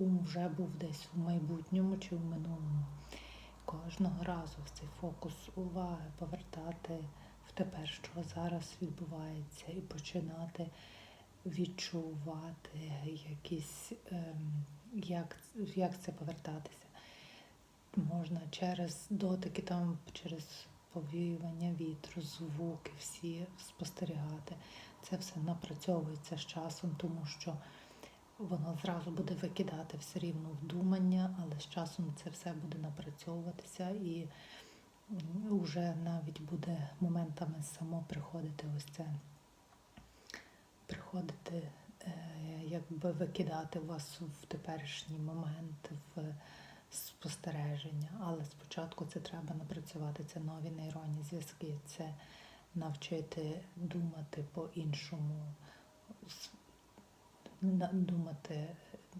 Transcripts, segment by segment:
ум вже був десь у майбутньому чи в минулому. Кожного разу в цей фокус уваги повертати в тепер, що зараз відбувається, і починати відчувати якісь, ем, як, як це повертатися. Можна через дотики, там, через повіювання вітру, звуки всі спостерігати. Це все напрацьовується з часом, тому що воно зразу буде викидати все рівно вдумання, але з часом це все буде напрацьовуватися і вже навіть буде моментами само приходити ось це, приходити, е, якби викидати вас в теперішній момент, в спостереження. Але спочатку це треба напрацювати. Це нові нейронні зв'язки, це навчити думати по-іншому, думати,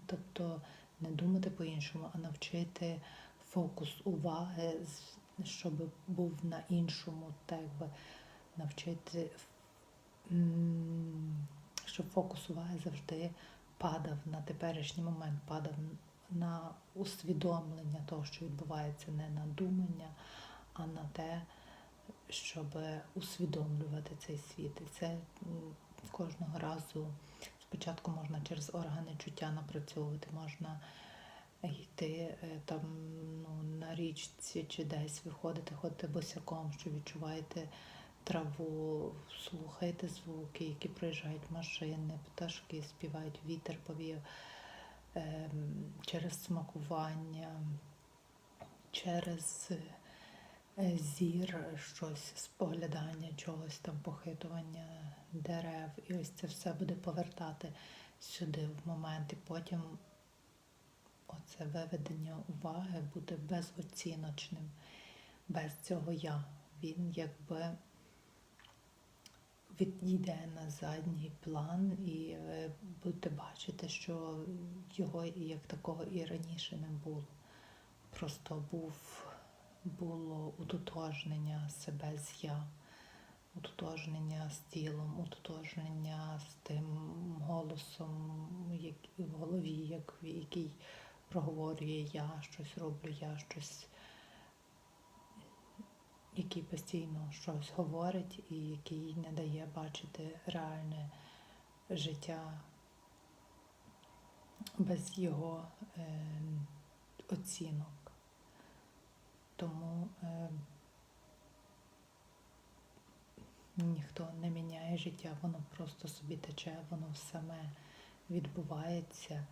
тобто не думати по-іншому, а навчити фокус уваги, щоб був на іншому, так би навчити, щоб фокус уваги завжди падав на теперішній момент, падав на усвідомлення того, що відбувається, не на думання, а на те, щоб усвідомлювати цей світ. І це кожного разу спочатку можна через органи чуття напрацьовувати, можна йти е, там ну, на річці чи десь виходити, ходити босяком, що відчуваєте траву, слухаєте звуки, які проїжджають машини, пташки співають, вітер повів ем, через смакування, через зір, щось, споглядання чогось там, похитування дерев. І ось це все буде повертати сюди в момент. І потім оце виведення уваги буде безоціночним, без цього я. Він якби відійде на задній план, і ви будете бачити, що його як такого і раніше не було. Просто був, було утотожнення себе з я, утотожнення з тілом, утотожнення з тим голосом як, в голові, як, який проговорює я, щось роблю, я щось який постійно щось говорить і який не дає бачити реальне життя без його е, оцінок. Тому е, ніхто не міняє життя, воно просто собі тече, воно саме відбувається.